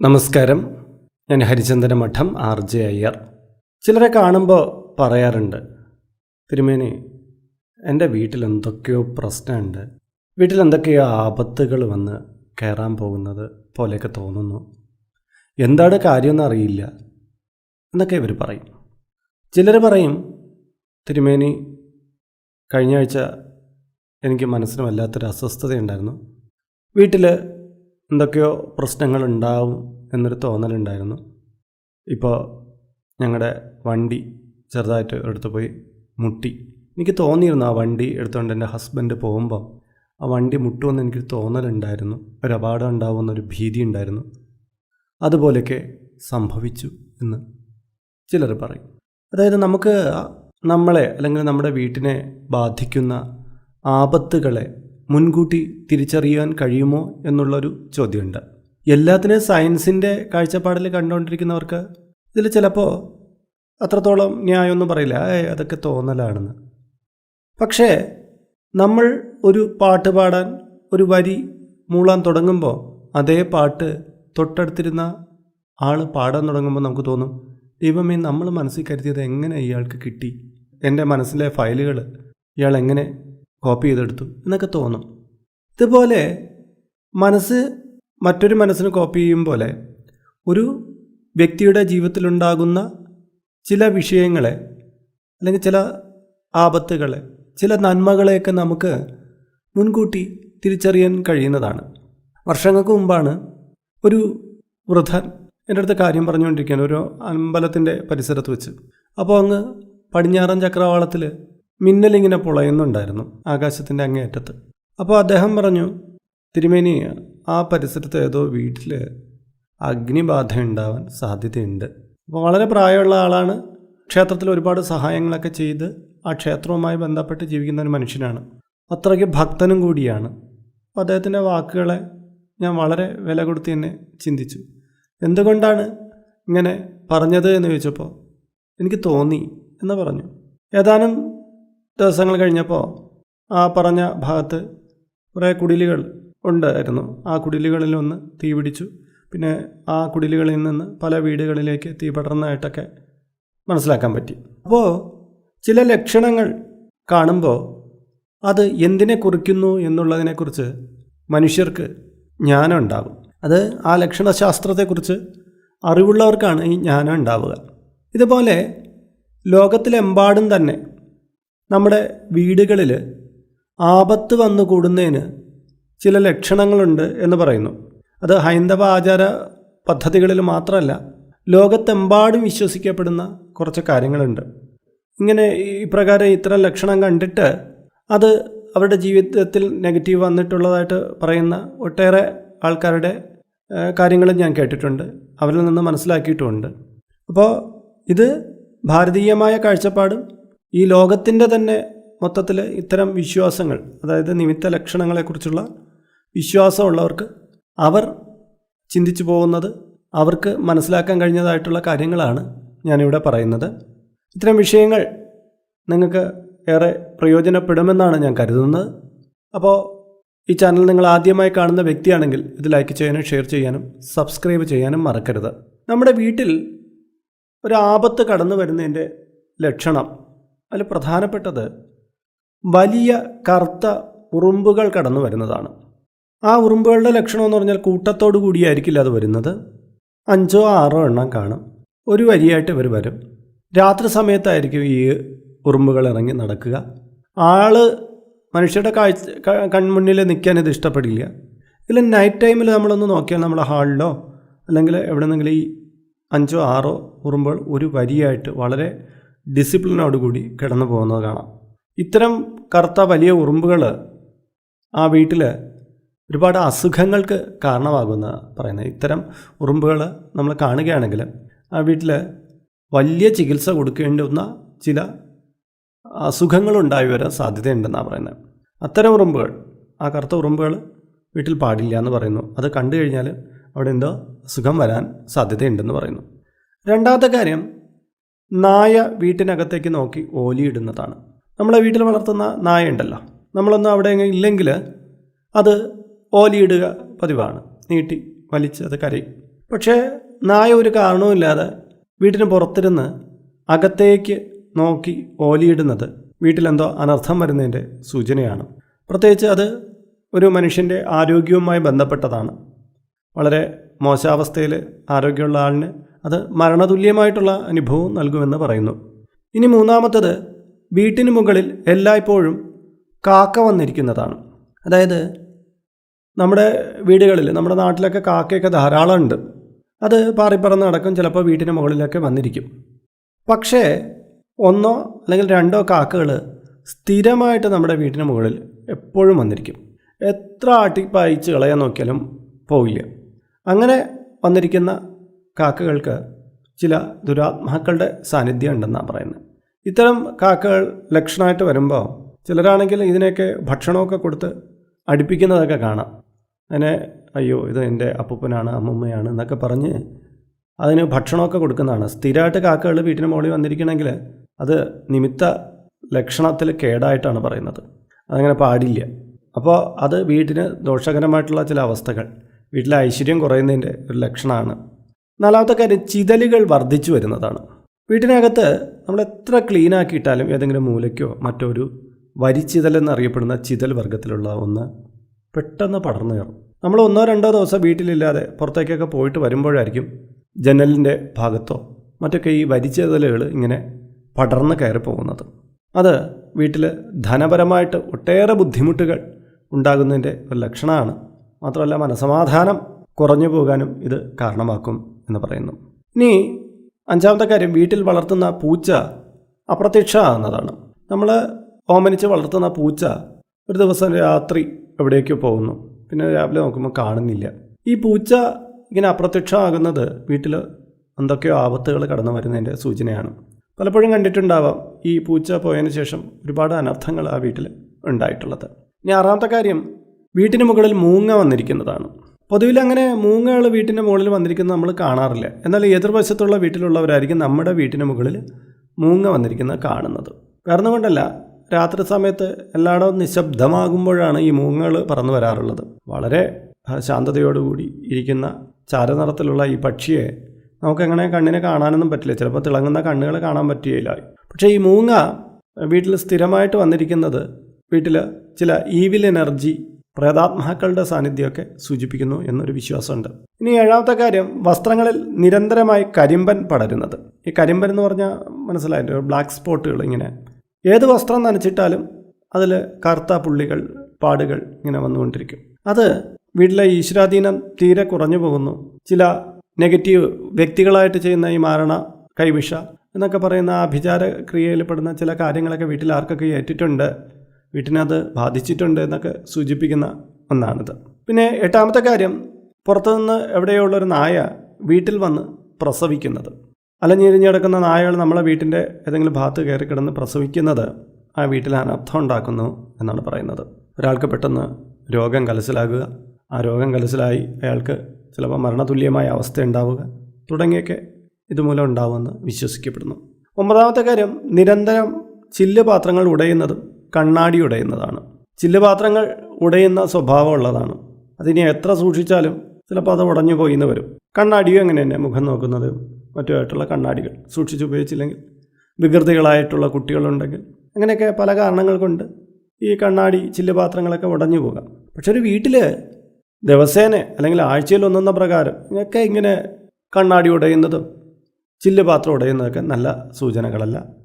നമസ്കാരം. ഞാൻ ഹരിചന്ദന മഠം ആർ ജെ അയ്യർ. ചിലരെ കാണുമ്പോൾ പറയാറുണ്ട് തിരുമേനി എന്റെ വീട്ടിൽ എന്തൊക്കെയോ പ്രശ്നമുണ്ട്. വീട്ടിൽ എന്തൊക്കെയോ ആപത്തുകൾ വന്ന് കയറാൻ പോകുന്നത് പോലെയൊക്കെ തോന്നുന്നു. എന്താണ് കാര്യമെന്ന് അറിയില്ല എന്നൊക്കെ ഇവർ പറയും. ചിലർ പറയും തിരുമേനി കഴിഞ്ഞ ആഴ്ച എനിക്ക് മനസ്സിന് വല്ലാത്തൊരു അസ്വസ്ഥതയുണ്ടായിരുന്നു. വീട്ടിൽ എന്തൊക്കെയോ പ്രശ്നങ്ങളുണ്ടാവും എന്നൊരു തോന്നലുണ്ടായിരുന്നു. ഇപ്പോൾ ഞങ്ങളുടെ വണ്ടി ചെറുതായിട്ട് എടുത്തു പോയി മുട്ടി. എനിക്ക് തോന്നിയിരുന്നു ആ വണ്ടി എടുത്തുകൊണ്ട് എന്റെ ഹസ്ബൻഡ് പോകുമ്പോൾ ആ വണ്ടി മുട്ടുമെന്ന് എനിക്ക് തോന്നലുണ്ടായിരുന്നു. ഒരു അപകടം ഉണ്ടാവുമെന്നൊരു ഭീതി ഉണ്ടായിരുന്നു. അതുപോലെയൊക്കെ സംഭവിച്ചു എന്ന് ചിലർ പറയും. അതായത് നമുക്ക് നമ്മളെ അല്ലെങ്കിൽ നമ്മുടെ വീട്ടിനെ ബാധിക്കുന്ന ആപത്തുകളെ മുൻകൂട്ടി തിരിച്ചറിയാൻ കഴിയുമോ എന്നുള്ളൊരു ചോദ്യമുണ്ട്. എല്ലാത്തിനും സയൻസിന്റെ കാഴ്ചപ്പാടിൽ കണ്ടുകൊണ്ടിരിക്കുന്നവർക്ക് ഇതിൽ ചിലപ്പോൾ അത്രത്തോളം ന്യായമൊന്നും പറയില്ല. ഏ അതൊക്കെ തോന്നലാണെന്ന്. പക്ഷേ നമ്മൾ ഒരു പാട്ട് പാടാൻ ഒരു വരി മൂളാൻ തുടങ്ങുമ്പോൾ അതേ പാട്ട് തൊട്ടടുത്തിരുന്ന ആൾ പാടാൻ തുടങ്ങുമ്പോൾ നമുക്ക് തോന്നും ദൈവമേ നമ്മൾ മനസ്സിൽ കരുതിയത് എങ്ങനെ ഇയാൾക്ക് കിട്ടി? എന്റെ മനസ്സിലെ ഫയലുകൾ ഇയാൾ എങ്ങനെ കോപ്പി ചെയ്തെടുത്തു എന്നൊക്കെ തോന്നും. ഇതുപോലെ മനസ്സ് മറ്റൊരു മനസ്സിന് കോപ്പി ചെയ്യും പോലെ ഒരു വ്യക്തിയുടെ ജീവിതത്തിലുണ്ടാകുന്ന ചില വിഷയങ്ങളെ അല്ലെങ്കിൽ ചില ആപത്തുകളെ ചില നന്മകളെയൊക്കെ നമുക്ക് മുൻകൂട്ടി തിരിച്ചറിയാൻ കഴിയുന്നതാണ്. വർഷങ്ങൾക്ക് മുമ്പാണ് ഒരു വൃദ്ധൻ എന്റെ അടുത്ത് കാര്യം പറഞ്ഞുകൊണ്ടിരിക്കുകയാണ് ഒരു അമ്പലത്തിന്റെ പരിസരത്ത് വെച്ച്. അപ്പോൾ അങ്ങ് പടിഞ്ഞാറൻ ചക്രവാളത്തിൽ മിന്നലിങ്ങനെ പൊളയുന്നുണ്ടായിരുന്നു ആകാശത്തിന്റെ അങ്ങേയറ്റത്ത്. അപ്പോൾ അദ്ദേഹം പറഞ്ഞു തിരുമേനി ആ പരിസരത്ത് ഏതോ വീട്ടിൽ അഗ്നിബാധ ഉണ്ടാവാൻ സാധ്യതയുണ്ട്. അപ്പോൾ വളരെ പ്രായമുള്ള ആളാണ്. ക്ഷേത്രത്തിൽ ഒരുപാട് സഹായങ്ങളൊക്കെ ചെയ്ത് ആ ക്ഷേത്രവുമായി ബന്ധപ്പെട്ട് ജീവിക്കുന്ന ഒരു മനുഷ്യനാണ്. അത്രയ്ക്ക് ഭക്തനും കൂടിയാണ്. അപ്പോൾ അദ്ദേഹത്തിന്റെ വാക്കുകളെ ഞാൻ വളരെ വില കൊടുത്ത് തന്നെ ചിന്തിച്ചു. എന്തുകൊണ്ടാണ് ഇങ്ങനെ പറഞ്ഞത്? എന്ന് ചോദിച്ചപ്പോൾ എനിക്ക് തോന്നി എന്ന് പറഞ്ഞു. ഏതാനും ദിവസങ്ങൾ കഴിഞ്ഞപ്പോൾ ആ പറഞ്ഞ ഭാഗത്ത് കുറേ കുടിലുകൾ ഉണ്ടായിരുന്നു. ആ കുടിലുകളിൽ ഒന്ന് തീ പിടിച്ചു. പിന്നെ ആ കുടിലുകളിൽ നിന്ന് പല വീടുകളിലേക്ക് തീ പടർന്നതായിട്ടൊക്കെ മനസ്സിലാക്കാൻ പറ്റി. അപ്പോൾ ചില ലക്ഷണങ്ങൾ കാണുമ്പോൾ അത് എന്തിനെ കുറിക്കുന്നു എന്നുള്ളതിനെക്കുറിച്ച് മനുഷ്യർക്ക് ജ്ഞാനം ഉണ്ടാകും അത് ആ ലക്ഷണശാസ്ത്രത്തെക്കുറിച്ച് അറിവുള്ളവർക്കാണ് ഈ ജ്ഞാനം ഉണ്ടാവുക. ഇതുപോലെ ലോകത്തിലെമ്പാടും തന്നെ നമ്മുടെ വീടുകളിൽ ആപത്ത് വന്നു കൂടുന്നതിന് ചില ലക്ഷണങ്ങളുണ്ട് എന്ന് പറയുന്നു. അത് ഹൈന്ദവ ആചാര പദ്ധതികളിൽ മാത്രമല്ല ലോകത്തെമ്പാടും വിശ്വസിക്കപ്പെടുന്ന കുറച്ച് കാര്യങ്ങളുണ്ട്. ഇങ്ങനെ ഇപ്രകാരം ഇത്തരം ലക്ഷണം കണ്ടിട്ട് അത് അവരുടെ ജീവിതത്തിൽ നെഗറ്റീവ് വന്നിട്ടുള്ളതായിട്ട് പറയുന്ന ഒട്ടേറെ ആൾക്കാരുടെ കാര്യങ്ങളും ഞാൻ കേട്ടിട്ടുണ്ട്. അവരിൽ നിന്ന് മനസ്സിലാക്കിയിട്ടുമുണ്ട്. അപ്പോൾ ഇത് ഭാരതീയമായ കാഴ്ചപ്പാടും ഈ ലോകത്തിന്റെ തന്നെ മൊത്തത്തിൽ ഇത്തരം വിശ്വാസങ്ങൾ അതായത് നിമിത്ത ലക്ഷണങ്ങളെക്കുറിച്ചുള്ള വിശ്വാസമുള്ളവർക്ക് അവർ ചിന്തിച്ചു പോകുന്നത് അവർക്ക് മനസ്സിലാക്കാൻ കഴിഞ്ഞതായിട്ടുള്ള കാര്യങ്ങളാണ് ഞാനിവിടെ പറയുന്നത്. ഇത്തരം വിഷയങ്ങൾ നിങ്ങൾക്ക് ഏറെ പ്രയോജനപ്പെടുമെന്നാണ് ഞാൻ കരുതുന്നത്. അപ്പോൾ ഈ ചാനൽ നിങ്ങൾ ആദ്യമായി കാണുന്ന വ്യക്തിയാണെങ്കിൽ ഇത് ലൈക്ക് ചെയ്യാനും ഷെയർ ചെയ്യാനും സബ്സ്ക്രൈബ് ചെയ്യാനും മറക്കരുത്. നമ്മുടെ വീട്ടിൽ ഒരു ആപത്ത് കടന്നു വരുന്നതിന്റെ ലക്ഷണം അതിൽ പ്രധാനപ്പെട്ടത് വലിയ കറുത്ത ഉറുമ്പുകൾ കടന്നു വരുന്നതാണ്. ആ ഉറുമ്പുകളുടെ ലക്ഷണം എന്ന് പറഞ്ഞാൽ കൂട്ടത്തോടു കൂടിയായിരിക്കില്ല അത് വരുന്നത്. അഞ്ചോ ആറോ എണ്ണം കാണും. ഒരു വരിയായിട്ട് ഇവർ വരും. രാത്രി സമയത്തായിരിക്കും ഈ ഉറുമ്പുകൾ ഇറങ്ങി നടക്കുക. ആൾ മനുഷ്യരുടെ കാഴ്ച കൺമുന്നിൽ നിൽക്കാൻ ഇത് ഇഷ്ടപ്പെടില്ല. ഇതിൽ നൈറ്റ് ടൈമിൽ നമ്മളൊന്ന് നോക്കിയാൽ നമ്മുടെ ഹാളിലോ അല്ലെങ്കിൽ എവിടെ നിന്നെങ്കിലും ഈ അഞ്ചോ ആറോ ഉറുമ്പുകൾ ഒരു വരിയായിട്ട് വളരെ ഡിസിപ്ലിനോടുകൂടി കിടന്നു പോകുന്നത് കാണാം. ഇത്തരം കറുത്ത വലിയ ഉറുമ്പുകൾ ആ വീട്ടിൽ ഒരുപാട് അസുഖങ്ങൾക്ക് കാരണമാകുമെന്ന് പറയുന്നത്. ഇത്തരം ഉറുമ്പുകൾ നമ്മൾ കാണുകയാണെങ്കിൽ ആ വീട്ടിൽ വലിയ ചികിത്സ കൊടുക്കേണ്ടുന്ന ചില അസുഖങ്ങളുണ്ടായി വരാൻ സാധ്യതയുണ്ടെന്നാണ് പറയുന്നത്. അത്തരം ഉറുമ്പുകൾ ആ കറുത്ത ഉറുമ്പുകൾ വീട്ടിൽ പാടില്ല എന്ന് പറയുന്നു. അത് കണ്ടു കഴിഞ്ഞാൽ അവിടെ എന്തോ അസുഖം വരാൻ സാധ്യതയുണ്ടെന്ന് പറയുന്നു. രണ്ടാമത്തെ കാര്യം നായ വീട്ടിനകത്തേക്ക് നോക്കി ഓലിയിടുന്നതാണ്. നമ്മളെ വീട്ടിൽ വളർത്തുന്ന നായ ഉണ്ടല്ലോ നമ്മളൊന്നും അവിടെ ഇല്ലെങ്കിൽ അത് ഓലിയിടുക പതിവാണ്. നീട്ടി വലിച്ച് അത് കരയും. പക്ഷേ നായ ഒരു കാരണവുമില്ലാതെ വീട്ടിന് പുറത്തിരുന്ന് അകത്തേക്ക് നോക്കി ഓലിയിടുന്നത് വീട്ടിലെന്തോ അനർത്ഥം വരുന്നതിന്റെ സൂചനയാണ്. പ്രത്യേകിച്ച് അത് ഒരു മനുഷ്യന്റെ ആരോഗ്യവുമായി ബന്ധപ്പെട്ടതാണ്. വളരെ മോശാവസ്ഥയിൽ ആരോഗ്യമുള്ള ആളിന് അത് മരണതുല്യമായിട്ടുള്ള അനുഭവം നൽകുമെന്ന് പറയുന്നു. ഇനി മൂന്നാമത്തത് വീട്ടിന് മുകളിൽ എല്ലായ്പ്പോഴും കാക്ക വന്നിരിക്കുന്നതാണ്. അതായത് നമ്മുടെ വീടുകളിൽ നമ്മുടെ നാട്ടിലൊക്കെ കാക്കയൊക്കെ ധാരാളം ഉണ്ട് അത് പാറിപ്പറന്ന് നടക്കും ചിലപ്പോൾ വീട്ടിന് മുകളിലൊക്കെ വന്നിരിക്കും. പക്ഷേ ഒന്നോ അല്ലെങ്കിൽ രണ്ടോ കാക്കകൾ സ്ഥിരമായിട്ട് നമ്മുടെ വീട്ടിന് മുകളിൽ എപ്പോഴും വന്നിരിക്കും. എത്ര ആട്ടിപ്പായിച്ച് കളയാൻ നോക്കിയാലും പോവില്ല. അങ്ങനെ വന്നിരിക്കുന്ന കാക്കകൾക്ക് ചില ദുരാത്മാക്കളുടെ സാന്നിധ്യം ഉണ്ടെന്നാണ് പറയുന്നത്. ഇത്തരം കാക്കകൾ ലക്ഷണമായിട്ട് വരുമ്പോൾ ചിലരാണെങ്കിൽ ഇതിനെയൊക്കെ ഭക്ഷണമൊക്കെ കൊടുത്ത് അടുപ്പിക്കുന്നതൊക്കെ കാണാം. അതിനെ അയ്യോ ഇത് എന്റെ അപ്പൂപ്പനാണ് അമ്മൂമ്മയാണ് എന്നൊക്കെ പറഞ്ഞ് അതിന് ഭക്ഷണമൊക്കെ കൊടുക്കുന്നതാണ്. സ്ഥിരമായിട്ട് കാക്കകൾ വീട്ടിന് മുകളിൽ വന്നിരിക്കണമെങ്കിൽ അത് നിമിത്ത ലക്ഷണത്തിൽ കേടായിട്ടാണ് പറയുന്നത്. അതങ്ങനെ പാടില്ല. അപ്പോൾ അത് വീട്ടിന് ദോഷകരമായിട്ടുള്ള ചില അവസ്ഥകൾ. വീട്ടിലെ ഐശ്വര്യം കുറയുന്നതിന്റെ ഒരു ലക്ഷണമാണ്. നാലാമത്തെ കാര്യം ചിതലുകൾ വർദ്ധിച്ചു വരുന്നതാണ്. വീട്ടിനകത്ത് നമ്മൾ എത്ര ക്ലീൻ ആക്കിയിട്ടാലും ഏതെങ്കിലും മൂലയ്ക്കോ മറ്റൊരു വരിച്ചിതൽ എന്നറിയപ്പെടുന്ന ചിതൽ വർഗത്തിലുള്ള ഒന്ന് പെട്ടെന്ന് പടർന്നു കയറും. നമ്മൾ ഒന്നോ രണ്ടോ ദിവസം വീട്ടിലില്ലാതെ പുറത്തേക്കൊക്കെ പോയിട്ട് വരുമ്പോഴായിരിക്കും ജനലിന്റെ ഭാഗത്തോ മറ്റൊക്കെ ഈ വരിച്ചിതലുകൾ ഇങ്ങനെ പടർന്ന് കയറി പോകുന്നത്. അത് വീട്ടിൽ ധനപരമായിട്ട് ഒട്ടേറെ ബുദ്ധിമുട്ടുകൾ ഉണ്ടാകുന്നതിന്റെ ഒരു ലക്ഷണമാണ്. മാത്രമല്ല മനസമാധാനം കുറഞ്ഞു പോകാനും ഇത് കാരണമാക്കും. എന്ന് പറയുന്നു. ഇനി അഞ്ചാമത്തെ കാര്യം വീട്ടിൽ വളർത്തുന്ന പൂച്ച അപ്രത്യക്ഷ എന്നതാണ്. നമ്മൾ ഓമനിച്ച് വളർത്തുന്ന പൂച്ച ഒരു ദിവസം രാത്രി എവിടേക്കോ പോകുന്നു. പിന്നെ രാവിലെ നോക്കുമ്പോൾ കാണുന്നില്ല. ഈ പൂച്ച ഇങ്ങനെ അപ്രത്യക്ഷമാകുന്നത് വീട്ടിൽ എന്തൊക്കെയോ ആപത്തുകൾ കടന്നു വരുന്നതിന്റെ സൂചനയാണ്. പലപ്പോഴും കണ്ടിട്ടുണ്ടാവാം ഈ പൂച്ച പോയതിന് ശേഷം ഒരുപാട് അനർത്ഥങ്ങൾ ആ വീട്ടിൽ ഉണ്ടായിട്ടുള്ളത്. ഇനി ആറാമത്തെ കാര്യം വീട്ടിന് മുകളിൽ മൂങ്ങ വന്നിരിക്കുന്നതാണ്. പൊതുവിൽ അങ്ങനെ മൂങ്ങകൾ വീട്ടിന്റെ മുകളിൽ വന്നിരിക്കുന്നത് നമ്മൾ കാണാറില്ല. എന്നാൽ എതിർവശത്തുള്ള വീട്ടിലുള്ളവരായിരിക്കും നമ്മുടെ വീട്ടിന് മുകളിൽ മൂങ്ങ വന്നിരിക്കുന്നത് കാണുന്നത്. കാരണം കൊണ്ടല്ല രാത്രി സമയത്ത് എല്ലായിടവും നിശബ്ദമാകുമ്പോഴാണ് ഈ മൂങ്ങകൾ പറന്നു വരാറുള്ളത്. വളരെ ശാന്തതയോടുകൂടി ഇരിക്കുന്ന ചാരനിറത്തിലുള്ള ഈ പക്ഷിയെ നമുക്കെങ്ങനെ കണ്ണിനെ കാണാനൊന്നും പറ്റില്ല. ചിലപ്പോൾ തിളങ്ങുന്ന കണ്ണുകൾ കാണാൻ പറ്റുകയില്ല. പക്ഷേ ഈ മൂങ്ങ വീട്ടിൽ സ്ഥിരമായിട്ട് വന്നിരിക്കുന്നത് വീട്ടിൽ ചില ഈവിൽ എനർജി പ്രേതാത്മാക്കളുടെ സാന്നിധ്യമൊക്കെ സൂചിപ്പിക്കുന്നു എന്നൊരു വിശ്വാസമുണ്ട്. ഇനി ഏഴാമത്തെ കാര്യം വസ്ത്രങ്ങളിൽ നിരന്തരമായി കരിമ്പൻ പടരുന്നത്. ഈ കരിമ്പൻ എന്ന് പറഞ്ഞാൽ മനസ്സിലായില്ലേ? ബ്ലാക്ക് സ്പോട്ടുകൾ ഇങ്ങനെ. ഏത് വസ്ത്രം നനച്ചിട്ടാലും അതിൽ കറുത്ത പുള്ളികൾ പാടുകൾ ഇങ്ങനെ വന്നുകൊണ്ടിരിക്കും. അത് വീട്ടിലെ ഈശ്വരാധീനം തീരെ കുറഞ്ഞു പോകുന്നു. ചില നെഗറ്റീവ് വ്യക്തികളായിട്ട് ചെയ്യുന്ന ഈ മാരണ കൈവിഷ എന്നൊക്കെ പറയുന്ന ആഭിചാര ക്രിയയിൽപ്പെടുന്ന ചില കാര്യങ്ങളൊക്കെ വീട്ടിൽ ആർക്കൊക്കെ ഏറ്റിട്ടുണ്ട്. വീട്ടിനത് ബാധിച്ചിട്ടുണ്ട് എന്നൊക്കെ സൂചിപ്പിക്കുന്ന ഒന്നാണിത്. പിന്നെ എട്ടാമത്തെ കാര്യം പുറത്തുനിന്ന് എവിടെയുള്ള ഒരു നായ വീട്ടിൽ വന്ന് പ്രസവിക്കുന്നത്. അലഞ്ഞിരിഞ്ഞ് കിടക്കുന്ന നായകൾ നമ്മളെ വീട്ടിന്റെ ഏതെങ്കിലും ഭാഗത്ത് കയറി കിടന്ന് പ്രസവിക്കുന്നത് ആ വീട്ടിൽ അനർത്ഥം ഉണ്ടാക്കുന്നു എന്നാണ് പറയുന്നത്. ഒരാൾക്ക് പെട്ടെന്ന് രോഗം കലസിലാകുക ആ രോഗം കലസിലായി അയാൾക്ക് ചിലപ്പോൾ മരണതുല്യമായ അവസ്ഥ ഉണ്ടാവുക തുടങ്ങിയൊക്കെ ഇതുമൂലം ഉണ്ടാവുമെന്ന് വിശ്വസിക്കപ്പെടുന്നു. ഒമ്പതാമത്തെ കാര്യം നിരന്തരം ചില്ല് പാത്രങ്ങൾ ഉടയുന്നതും കണ്ണാടി ഉടയുന്നതാണ്. ചില്ല് പാത്രങ്ങൾ ഉടയുന്ന സ്വഭാവമുള്ളതാണ് അതിനെ എത്ര സൂക്ഷിച്ചാലും ചിലപ്പോൾ അത് ഉടഞ്ഞു പോയി എന്ന് വരും. കണ്ണാടിയും അങ്ങനെ തന്നെ മുഖം നോക്കുന്നത്? മറ്റുമായിട്ടുള്ള കണ്ണാടികൾ സൂക്ഷിച്ച് ഉപയോഗിച്ചില്ലെങ്കിൽ വികൃതികളായിട്ടുള്ള കുട്ടികളുണ്ടെങ്കിൽ അങ്ങനെയൊക്കെ പല കാരണങ്ങൾ കൊണ്ട് ഈ കണ്ണാടി ചില്ല് പാത്രങ്ങളൊക്കെ ഉടഞ്ഞു പോകാം. പക്ഷെ ഒരു വീട്ടിൽ ദിവസേന അല്ലെങ്കിൽ ആഴ്ചയിൽ ഒന്നെന്ന പ്രകാരം ഇങ്ങനെയൊക്കെ ഇങ്ങനെ കണ്ണാടി ഉടയുന്നതും ചില്ല് പാത്രം ഉടയുന്നതൊക്കെ നല്ല സൂചനകളല്ല.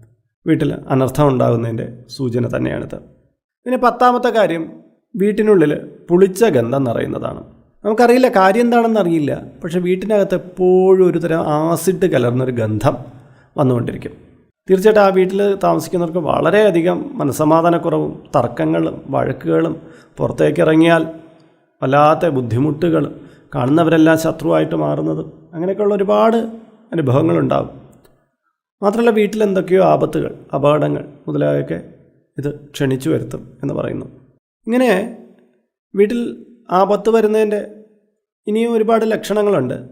വീട്ടിൽ അനർത്ഥം ഉണ്ടാകുന്നതിന്റെ സൂചന തന്നെയാണിത്. പിന്നെ പത്താമത്തെ കാര്യം വീട്ടിനുള്ളിൽ പുളിച്ച ഗന്ധം നിറയുന്നതാണ്. നമുക്കറിയില്ല കാര്യം എന്താണെന്ന് അറിയില്ല പക്ഷെ വീട്ടിനകത്ത് എപ്പോഴും ഒരു തരം ആസിഡ് കലർന്നൊരു ഗന്ധം വന്നുകൊണ്ടിരിക്കും. തീർച്ചയായിട്ടും ആ വീട്ടിൽ താമസിക്കുന്നവർക്ക് വളരെയധികം മനസ്സമാധാനക്കുറവും തർക്കങ്ങളും വഴക്കുകളും പുറത്തേക്ക് ഇറങ്ങിയാൽ വല്ലാത്ത ബുദ്ധിമുട്ടുകൾ കാണുന്നവരെല്ലാം ശത്രുവായിട്ട് മാറുന്നതും അങ്ങനെയൊക്കെയുള്ള ഒരുപാട് അനുഭവങ്ങളുണ്ടാകും മാത്രമല്ല വീട്ടിൽ എന്തൊക്കെയോ ആപത്തുകൾ അപകടങ്ങൾ മുതലായൊക്കെ ഇത് ക്ഷണിച്ചു വരുത്തും എന്ന് പറയുന്നു. ഇങ്ങനെ വീട്ടിൽ ആപത്ത് വരുന്നതിന്റെ ഇനിയും ഒരുപാട് ലക്ഷണങ്ങളുണ്ട്.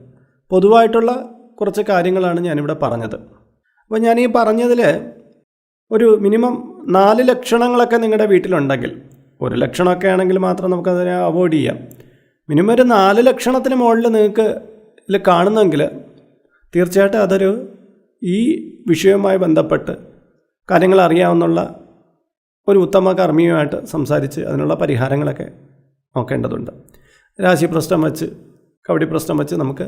പൊതുവായിട്ടുള്ള കുറച്ച് കാര്യങ്ങളാണ് ഞാനിവിടെ പറഞ്ഞത്. അപ്പോൾ ഞാൻ ഈ പറഞ്ഞതിൽ ഒരു മിനിമം നാല് ലക്ഷണങ്ങളൊക്കെ നിങ്ങളുടെ വീട്ടിലുണ്ടെങ്കിൽ ഒരു ലക്ഷണമൊക്കെ ആണെങ്കിൽ മാത്രം നമുക്കതിനെ അവോയ്ഡ് ചെയ്യാം. മിനിമം ഒരു നാല് ലക്ഷണത്തിന് മുകളിൽ നിങ്ങൾക്ക് ഇതിൽ കാണുന്നെങ്കിൽ തീർച്ചയായിട്ടും അതൊരു ഈ വിഷയവുമായി ബന്ധപ്പെട്ട് കാര്യങ്ങൾ അറിയാവുന്നുള്ള ഒരു ഉത്തമ കർമ്മിയുമായിട്ട് സംസാരിച്ച് അതിനുള്ള പരിഹാരങ്ങളൊക്കെ നോക്കേണ്ടതുണ്ട്. രാശി പ്രശ്നം വെച്ച് കവടി പ്രശ്നം വെച്ച് നമുക്ക്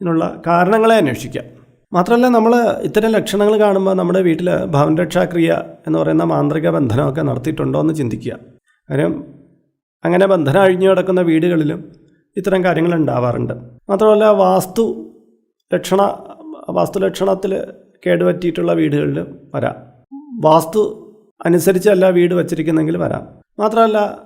ഇതിനുള്ള കാരണങ്ങളെ അന്വേഷിക്കാം. മാത്രമല്ല നമ്മൾ ഇത്തരം ലക്ഷണങ്ങൾ കാണുമ്പോൾ നമ്മുടെ വീട്ടിൽ ഭവനരക്ഷാക്രിയ എന്ന് പറയുന്ന മാന്ത്രിക ബന്ധനമൊക്കെ നടത്തിയിട്ടുണ്ടോ എന്ന് ചിന്തിക്കുക. കാര്യം അങ്ങനെ ബന്ധനം അഴിഞ്ഞു കിടക്കുന്ന വീടുകളിലും ഇത്തരം കാര്യങ്ങൾ ഉണ്ടാവാറുണ്ട്. മാത്രമല്ല വാസ്തു ലക്ഷണ വാസ്തുലക്ഷണത്തിൽ കേടുപറ്റിയിട്ടുള്ള വീടുകളിൽ വരാം. വാസ്തു അനുസരിച്ചല്ല വീട് വച്ചിരിക്കുന്നെങ്കിൽ വരാം. മാത്രമല്ല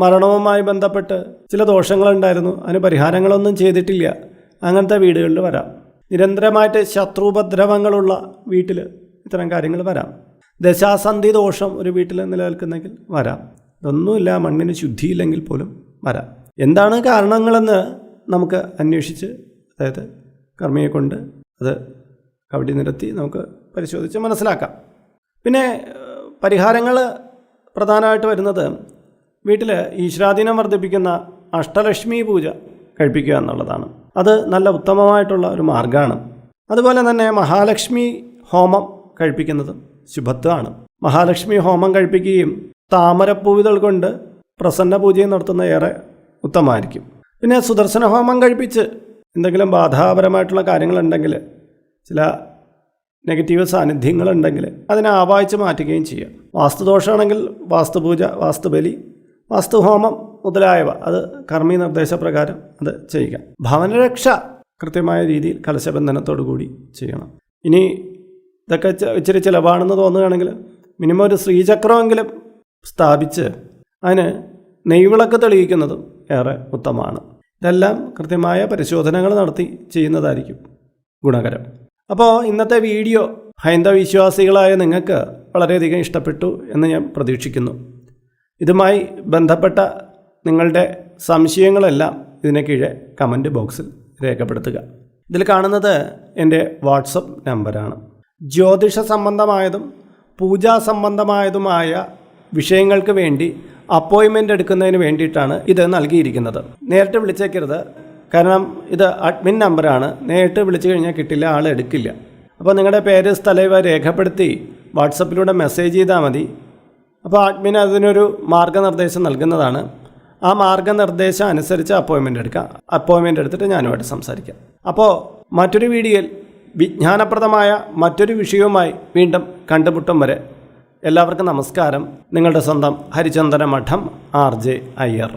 മരണവുമായി ബന്ധപ്പെട്ട് ചില ദോഷങ്ങളുണ്ടായിരുന്നു. അതിന് പരിഹാരങ്ങളൊന്നും ചെയ്തിട്ടില്ല. അങ്ങനത്തെ വീടുകളിൽ വരാം. നിരന്തരമായിട്ട് ശത്രുപദ്രവങ്ങളുള്ള വീട്ടിൽ ഇത്തരം കാര്യങ്ങൾ വരാം. ദശാസന്ധി ദോഷം ഒരു വീട്ടിൽ നിലനിൽക്കുന്നെങ്കിൽ വരാം. ഇതൊന്നുമില്ല മണ്ണിന് ശുദ്ധിയില്ലെങ്കിൽ പോലും വരാം. എന്താണ് കാരണങ്ങളെന്ന് നമുക്ക് അന്വേഷിച്ച് അതായത് കർമ്മിയെ കൊണ്ട് അത് കവടി നിരത്തി നമുക്ക് പരിശോധിച്ച് മനസ്സിലാക്കാം. പിന്നെ പരിഹാരങ്ങൾ പ്രധാനമായിട്ട് വരുന്നത് വീട്ടിൽ ഈശ്വരാധീനം വർദ്ധിപ്പിക്കുന്ന അഷ്ടലക്ഷ്മി പൂജ കഴിപ്പിക്കുക എന്നുള്ളതാണ്. അത് നല്ല ഉത്തമമായിട്ടുള്ള ഒരു മാർഗമാണ്. അതുപോലെ തന്നെ മഹാലക്ഷ്മി ഹോമം കഴിപ്പിക്കുന്നതും ശുഭത്വമാണ്. മഹാലക്ഷ്മി ഹോമം കഴിപ്പിക്കുകയും താമരപ്പൂവിതൾ കൊണ്ട് പ്രസന്ന പൂജയും നടത്തുന്ന ഏറെ ഉത്തമമായിരിക്കും. പിന്നെ സുദർശന ഹോമം കഴിപ്പിച്ച് എന്തെങ്കിലും ബാധാപരമായിട്ടുള്ള കാര്യങ്ങളുണ്ടെങ്കിൽ ചില നെഗറ്റീവ് സാന്നിധ്യങ്ങളുണ്ടെങ്കിൽ അതിനെ ആവാഹിച്ച് മാറ്റുകയും ചെയ്യാം വാസ്തുദോഷമാണെങ്കിൽ വാസ്തുപൂജ വാസ്തുബലി വാസ്തുഹോമം മുതലായവ. അത് കർമ്മി നിർദ്ദേശപ്രകാരം അത് ചെയ്യുക. ഭവനരക്ഷ കൃത്യമായ രീതിയിൽ കലശബന്ധനത്തോടു കൂടി ചെയ്യണം. ഇനി ഇതൊക്കെ ഇച്ചിരി ചിലവാണെന്ന് തോന്നുകയാണെങ്കിൽ മിനിമം ഒരു ശ്രീചക്രമെങ്കിലും സ്ഥാപിച്ച് അതിന് നെയ്വിളക്ക് തെളിയിക്കുന്നതും ഏറെ ഉത്തമമാണ്. ഇതെല്ലാം കൃത്യമായ പരിശോധനകൾ നടത്തി ചെയ്യുന്നതായിരിക്കും ഗുണകരം. അപ്പോൾ ഇന്നത്തെ വീഡിയോ ഹൈന്ദവ വിശ്വാസികളായ നിങ്ങൾക്ക് വളരെയധികം ഇഷ്ടപ്പെട്ടു എന്ന് ഞാൻ പ്രതീക്ഷിക്കുന്നു. ഇതുമായി ബന്ധപ്പെട്ട നിങ്ങളുടെ സംശയങ്ങളെല്ലാം ഇതിന് കീഴെ കമന്റ് ബോക്സിൽ രേഖപ്പെടുത്തുക. ഇതിൽ കാണുന്നത് എന്റെ വാട്സപ്പ് നമ്പറാണ്. ജ്യോതിഷ സംബന്ധമായതും പൂജാ സംബന്ധമായതുമായ വിഷയങ്ങൾക്ക് വേണ്ടി അപ്പോയിൻമെന്റ് എടുക്കുന്നതിന് വേണ്ടിയിട്ടാണ് ഇത് നൽകിയിരിക്കുന്നത്. നേരിട്ട് വിളിച്ചേക്കരുത്. കാരണം ഇത് അഡ്മിൻ നമ്പറാണ്. നേരിട്ട് വിളിച്ചു കഴിഞ്ഞാൽ കിട്ടില്ല ആൾ എടുക്കില്ല. അപ്പോൾ നിങ്ങളുടെ പേര് സ്ഥലം ഇവ രേഖപ്പെടുത്തി വാട്സപ്പിലൂടെ മെസ്സേജ് ചെയ്താൽ മതി. അപ്പോൾ അഡ്മിൻ അതിനൊരു മാർഗനിർദ്ദേശം നൽകുന്നതാണ്. ആ മാർഗനിർദ്ദേശം അനുസരിച്ച് അപ്പോയിൻമെന്റ് എടുക്കാം. അപ്പോയിൻമെന്റ് എടുത്തിട്ട് ഞാനുമായിട്ട് സംസാരിക്കാം. അപ്പോൾ മറ്റൊരു വീഡിയോയിൽ വിജ്ഞാനപ്രദമായ മറ്റൊരു വിഷയവുമായി വീണ്ടും കണ്ടുമുട്ടും വരെ. എല്ലാവർക്കും നമസ്കാരം. നിങ്ങളുടെ സ്വന്തം ഹരിചന്ദന മഠം ആർ ജെ അയ്യർ.